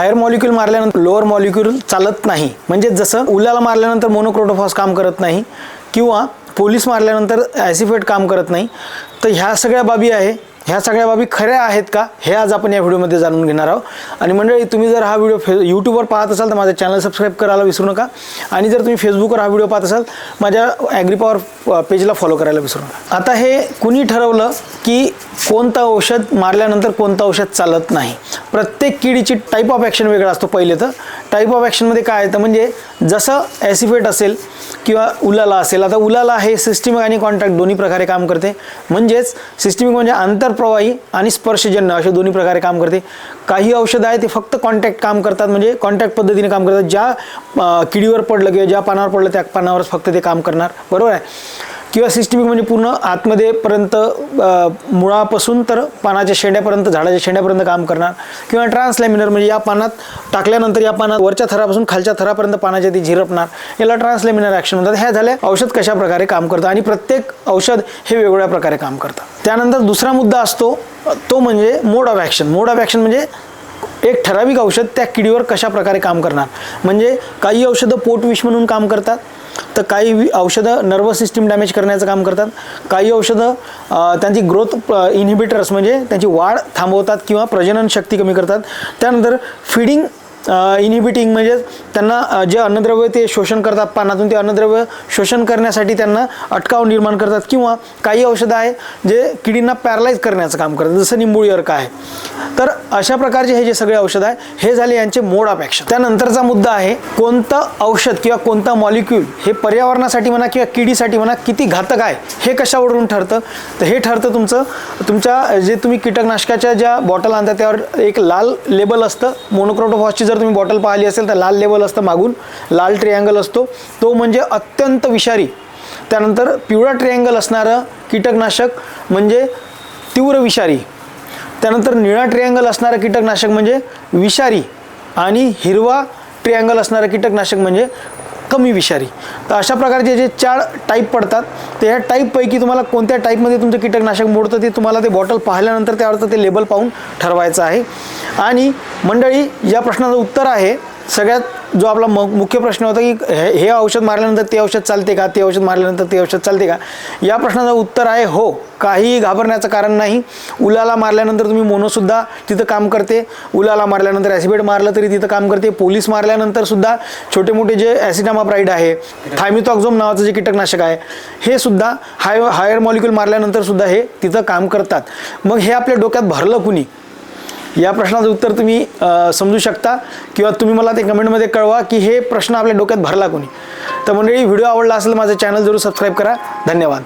Higher molecule मारल्यानंतर lower molecule चालत नाही. म्हणजे जसं उलाला मारल्यानंतर मोनोक्रोटोफॉस काम करत नाही किंवा पोलीस मारल्यानंतर ॲसिफेट काम करत नाही तर ह्या सगळ्या बाबी आहे. ह्या सगळ्या बाबी खऱ्या आहेत का? हे आज आपण या व्हिडिओमध्ये जाणून घेणार आहोत. आणि मंडळी तुम्ही जर हा व्हिडिओ फे यूट्यूबवर पाहत असाल तर माझं चॅनल सबस्क्राईब करायला विसरू नका. आणि जर तुम्ही फेसबुकवर हा व्हिडिओ पाहत असाल माझ्या ॲग्रीपॉवर पेजला फॉलो करायला विसरू नका. आता हे कुणी ठरवलं की कोणतं औषध मारल्यानंतर कोणतं औषध चालत नाही? प्रत्येक किडीची टाईप ऑफ ॲक्शन वेगळा असतो पहिले तर. टाईप ऑफ ॲक्शनमध्ये काय येतं म्हणजे जसं ॲसिफेट असेल किंवा उलाला असेल आता उलाला हे सिस्टिमिक आणि कॉन्टॅक्ट दोन्ही प्रकारे काम करते. म्हणजेच सिस्टिमिक म्हणजे आंतरप्रवाही आणि स्पर्शजन्य असे दोन्ही प्रकारे काम करते. काही औषधं आहे ते फक्त कॉन्टॅक्ट काम करतात. म्हणजे कॉन्टॅक्ट पद्धतीने काम करतात. ज्या किडीवर पडलं किंवा ज्या पानावर पडलं त्या पानावरच फक्त ते काम करणार. बरोबर आहे? किंवा सिस्टमिक म्हणजे पूर्ण आतमध्ये पर्यंत मुळापासून तर पानाच्या शेंड्यापर्यंत झाडाच्या शेंड्यापर्यंत काम करणार. किंवा ट्रान्सलॅमिनर म्हणजे या पानात टाकल्यानंतर या पानात वरच्या थरापासून खालच्या थरापर्यंत पानाच्या ती झिरपणार. याला ट्रान्सलॅमिनर ॲक्शन म्हणतात. ह्या झाल्या औषध कशा प्रकारे काम करतं? आणि प्रत्येक औषध हे वेगवेगळ्या प्रकारे काम करतं. त्यानंतर दुसरा मुद्दा असतो तो म्हणजे mode of action. Mode of action म्हणजे एक ठराविक औषध त्या किडीवर कशा प्रकारे काम करणार? म्हणजे काही औषधं पोटविष म्हणून काम करतात तर काही वि- औषधं नर्वस सिस्टीम डॅमेज करण्याचं काम करतात. काही औषधं त्यांची ग्रोथ इनहिबिटर्स म्हणजे त्यांची वाढ थांबवतात किंवा प्रजनन शक्ती कमी करतात. त्यानंतर फिडिंग इनहिबिटिंग म्हणजे त्यांना जे अन्नद्रव्य ते शोषण करतात पानातून ते अन्नद्रव्य शोषण करण्यासाठी त्यांना अटकाव निर्माण करतात किंवा काही औषधं आहे जे किडींना पॅरलाईज करण्याचं काम करतात जसं निंबुळी अर्क आहे. तर अशा प्रकारचे हे जे सगळे औषध आहे हे झाले यांचे मोड ऑफ ॲक्शन त्यानंतरचा मुद्दा आहे कोणतं औषध किंवा कोणतं मॉलिक्यूल हे पर्यावरणासाठी म्हणा किंवा किडीसाठी म्हणा किती घातक आहे हे कशावरून ठरतं? तर हे ठरतं तुमचं तुमच्या जे तुम्ही कीटकनाशकाच्या ज्या बॉटल आणता त्यावर एक लाल लेबल असतं मोनोक्रोटोफॉसची जर तुम्ही बॉटल पाहिली असेल तर लाल लेवल असतं मागून लाल ट्रिअँगल असतो. तो म्हणजे अत्यंत विषारी. त्यानंतर पिवळा ट्रिअँगल असणारं कीटकनाशक म्हणजे तीव्र विषारी. त्यानंतर निळा ट्रिअँगल असणारं कीटकनाशक म्हणजे विषारी. आणि हिरवा ट्रिअँगल असणारं कीटकनाशक म्हणजे कमी विषारी. तर अशा प्रकारचे जे चार टाईप पडतात तर ह्या टाईपपैकी तुम्हाला कोणत्या टाईपमध्ये तुमचं कीटकनाशक मोडतं ते तुम्हाला ते बॉटल पाहिल्यानंतर त्यावरचं ते लेबल पाहून ठरवायचं आहे. आणि मंडळी या प्रश्नाचं उत्तर आहे सगळ्यात जो आपला म मुख्य प्रश्न होता की हे हे औषध मारल्यानंतर ते औषध चालते का ते औषध मारल्यानंतर ते औषध चालते का? या प्रश्नाचं उत्तर आहे हो काहीही घाबरण्याचं कारण नाही. उलाला मारल्यानंतर तुम्ही मोनोसुद्धा तिथं काम करते. उलाला मारल्यानंतर ॲसिबेट मारलं तरी तिथं काम करते. पोलीस मारल्यानंतर सुद्धा छोटे मोठे जे ॲसिडामाप्राईड आहे थायमिथॉक्झोम नावाचं जे कीटकनाशक आहे हे सुद्धा हाय हायर मॉलिक्यूल मारल्यानंतर सुद्धा हे तिथं काम करतात. मग हे आपल्या डोक्यात भरलं कुणी? या प्रश्नाचं उत्तर तुम्ही समजू शकता किंवा तुम्ही मला ते कमेंटमध्ये कळवा की हे प्रश्न आपल्या डोक्यात भरला कोणी. तर मंडळी व्हिडिओ आवडला असेल माझं चॅनल जरूर सबस्क्राईब करा. धन्यवाद.